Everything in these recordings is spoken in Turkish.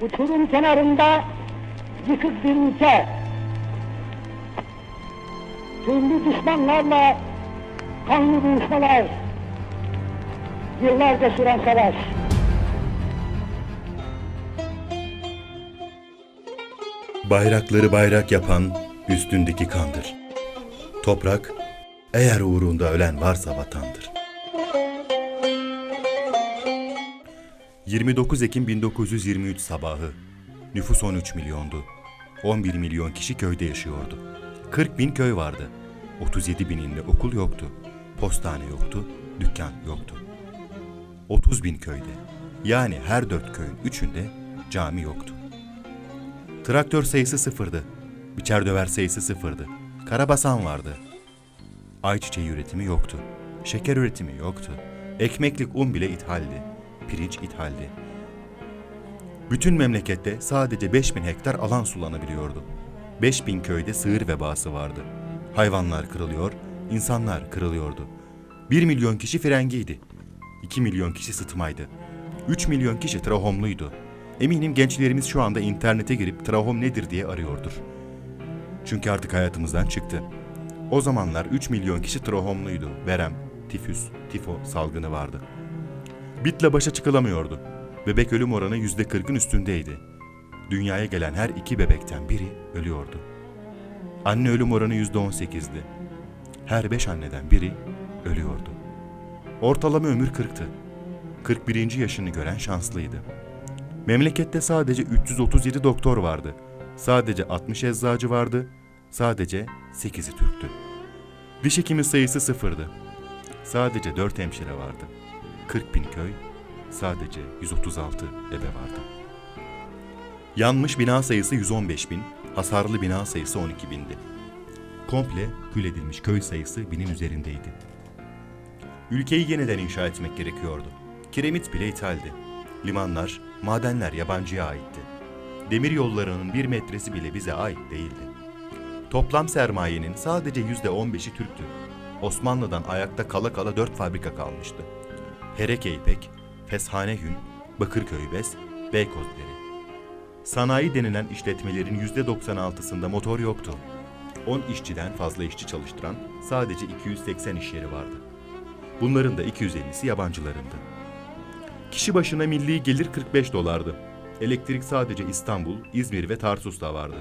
Uçurum kenarında yıkık bir ülke. Türlü düşmanlarla kanlı buluşmalar. Yıllarca süren savaş. Bayrakları bayrak yapan üstündeki kandır. Toprak, eğer uğrunda ölen varsa vatandır. 29 Ekim 1923 sabahı. Nüfus 13 milyondu. 11 milyon kişi köyde yaşıyordu. 40 bin köy vardı. 37 bininde okul yoktu. Postane yoktu, dükkan yoktu. 30 bin köyde, yani her dört köyün üçünde cami yoktu. Traktör sayısı sıfırdı. Biçer döver sayısı sıfırdı. Karabasan vardı. Ayçiçeği üretimi yoktu. Şeker üretimi yoktu. Ekmeklik un bile ithaldi. Pirinç ithaldi. Bütün memlekette sadece 5000 hektar alan sulanabiliyordu. 5000 köyde sığır vebası vardı. Hayvanlar kırılıyor, insanlar kırılıyordu. 1 milyon kişi frengiydi. 2 milyon kişi sıtmaydı. 3 milyon kişi trahomluydu. Eminim gençlerimiz şu anda internete girip trahom nedir diye arıyordur. Çünkü artık hayatımızdan çıktı. O zamanlar 3 milyon kişi trahomluydu. Verem, tifüs, tifo salgını vardı. Bitle başa çıkılamıyordu. Bebek ölüm oranı yüzde kırkın üstündeydi. Dünyaya gelen her iki bebekten biri ölüyordu. Anne ölüm oranı yüzde on sekizdi. Her beş anneden biri ölüyordu. Ortalama ömür kırktı. 41. yaşını gören şanslıydı. Memlekette sadece 337 doktor vardı. Sadece 60 eczacı vardı. Sadece 8'i Türktü. Diş hekimi sayısı sıfırdı. Sadece 4 hemşire vardı. 40 bin köy, sadece 136 ebe vardı. Yanmış bina sayısı 115 bin, hasarlı bina sayısı 12 bindi. Komple kül edilmiş köy sayısı binin üzerindeydi. Ülkeyi yeniden inşa etmek gerekiyordu. Kiremit bile ithaldi. Limanlar, madenler yabancıya aitti. Demir yollarının bir metresi bile bize ait değildi. Toplam sermayenin sadece yüzde on beşi Türktü. Osmanlı'dan ayakta kala kala dört fabrika kalmıştı. Hereke İpek, Feshane Hün, Bakırköy Bes, Beykoz Deri. Sanayi denilen işletmelerin yüzde 96'sında motor yoktu. 10 işçiden fazla işçi çalıştıran sadece 280 iş yeri vardı. Bunların da 250'si yabancılarındı. Kişi başına milli gelir 45 dolardı. Elektrik sadece İstanbul, İzmir ve Tarsus'ta vardı.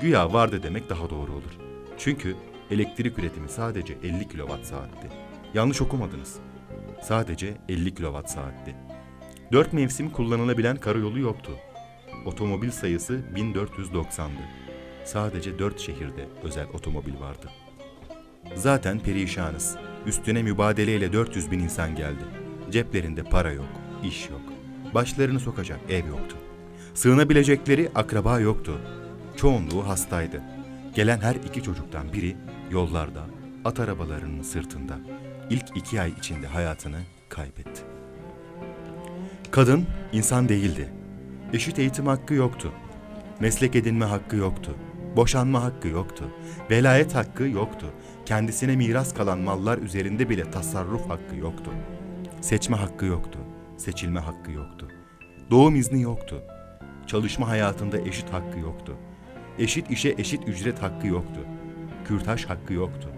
Güya vardı demek daha doğru olur. Çünkü elektrik üretimi sadece 50 kilowatt saatti. Yanlış okumadınız. Sadece 50 kilowatt saatti. Dört mevsim kullanılabilen karayolu yoktu. Otomobil sayısı 1490'dı. Sadece dört şehirde özel otomobil vardı. Zaten perişanız. Üstüne mübadeleyle 400 bin insan geldi. Ceplerinde para yok, iş yok. Başlarını sokacak ev yoktu. Sığınabilecekleri akraba yoktu. Çoğunluğu hastaydı. Gelen her iki çocuktan biri yollarda, at arabalarının sırtında ilk iki ay içinde hayatını kaybetti. Kadın insan değildi. Eşit eğitim hakkı yoktu. Meslek edinme hakkı yoktu. Boşanma hakkı yoktu. Velayet hakkı yoktu. Kendisine miras kalan mallar üzerinde bile tasarruf hakkı yoktu. Seçme hakkı yoktu. Seçilme hakkı yoktu. Doğum izni yoktu. Çalışma hayatında eşit hakkı yoktu. Eşit işe eşit ücret hakkı yoktu. Kürtaj hakkı yoktu.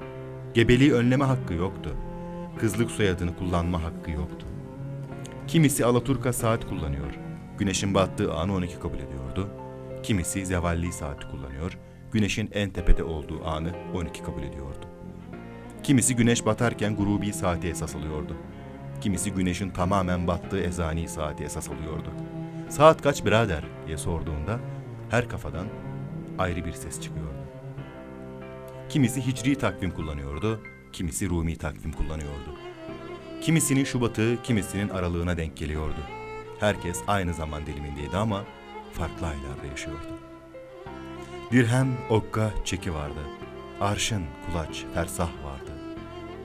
Gebeliği önleme hakkı yoktu. Kızlık soyadını kullanma hakkı yoktu. Kimisi Alaturka saat kullanıyor. Güneşin battığı anı 12 kabul ediyordu. Kimisi zevalli saati kullanıyor. Güneşin en tepede olduğu anı 12 kabul ediyordu. Kimisi güneş batarken grubi saati esas alıyordu. Kimisi güneşin tamamen battığı ezani saati esas alıyordu. Saat kaç birader diye sorduğunda her kafadan ayrı bir ses çıkıyordu. Kimisi hicri takvim kullanıyordu, kimisi Rumi takvim kullanıyordu. Kimisinin Şubat'ı, kimisinin aralığına denk geliyordu. Herkes aynı zaman dilimindeydi ama farklı aylarda yaşıyordu. Dirhem, okka, çeki vardı. Arşın, kulaç, fersah vardı.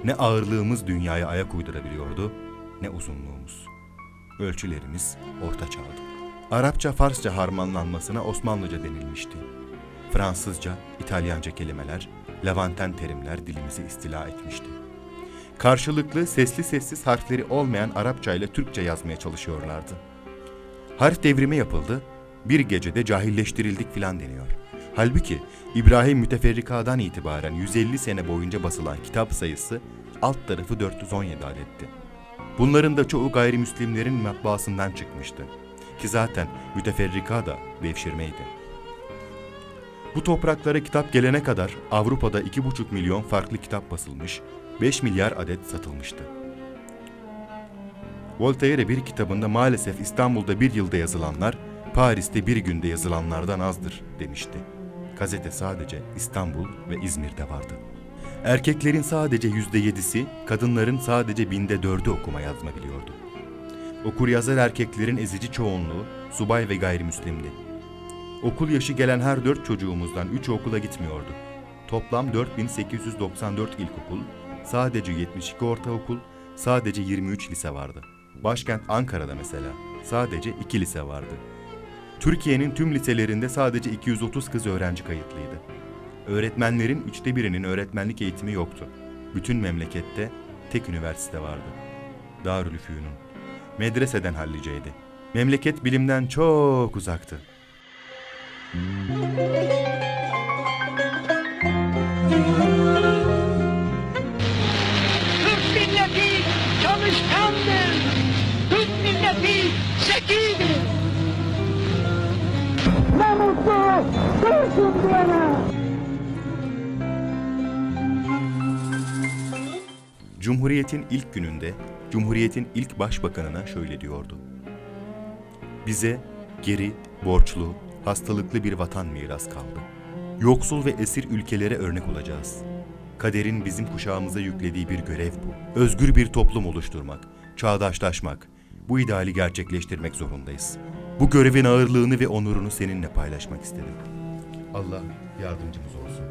Ne ağırlığımız dünyaya ayak uydurabiliyordu, ne uzunluğumuz. Ölçülerimiz orta çağdı. Arapça, Farsça harmanlanmasına Osmanlıca denilmişti. Fransızca, İtalyanca kelimeler, Levanten terimler dilimizi istila etmişti. Karşılıklı sesli sessiz harfleri olmayan Arapça ile Türkçe yazmaya çalışıyorlardı. Harf devrimi yapıldı, bir gecede cahilleştirildik filan deniyor. Halbuki İbrahim Müteferrika'dan itibaren 150 sene boyunca basılan kitap sayısı alt tarafı 417 adetti. Bunların da çoğu gayrimüslimlerin matbaasından çıkmıştı. Ki zaten müteferrika da devşirmeydi. Bu topraklara kitap gelene kadar Avrupa'da 2,5 milyon farklı kitap basılmış, 5 milyar adet satılmıştı. Voltaire bir kitabında maalesef İstanbul'da bir yılda yazılanlar, Paris'te bir günde yazılanlardan azdır demişti. Gazete sadece İstanbul ve İzmir'de vardı. Erkeklerin sadece yüzde yedisi, kadınların sadece binde dördü okuma yazma biliyordu. Okur yazar erkeklerin ezici çoğunluğu subay ve gayrimüslimdi. Okul yaşı gelen her dört çocuğumuzdan üçü okula gitmiyordu. Toplam 4894 ilkokul, sadece 72 ortaokul, sadece 23 lise vardı. Başkent Ankara'da mesela sadece 2 lise vardı. Türkiye'nin tüm liselerinde sadece 230 kız öğrenci kayıtlıydı. Öğretmenlerin üçte birinin öğretmenlik eğitimi yoktu. Bütün memlekette tek üniversite vardı. Darülfünun. Medreseden halliceydi. Memleket bilimden çok uzaktı. Türk milleti çalışkandır. Türk milleti zekidir. Ne mutlu Türk'üm diyene. Cumhuriyetin ilk gününde Cumhuriyetin ilk başbakanına şöyle diyordu. Bize geri, borçlu, hastalıklı bir vatan miras kaldı. Yoksul ve esir ülkelere örnek olacağız. Kaderin bizim kuşağımıza yüklediği bir görev bu. Özgür bir toplum oluşturmak, çağdaşlaşmak, bu ideali gerçekleştirmek zorundayız. Bu görevin ağırlığını ve onurunu seninle paylaşmak istedim. Allah yardımcımız olsun.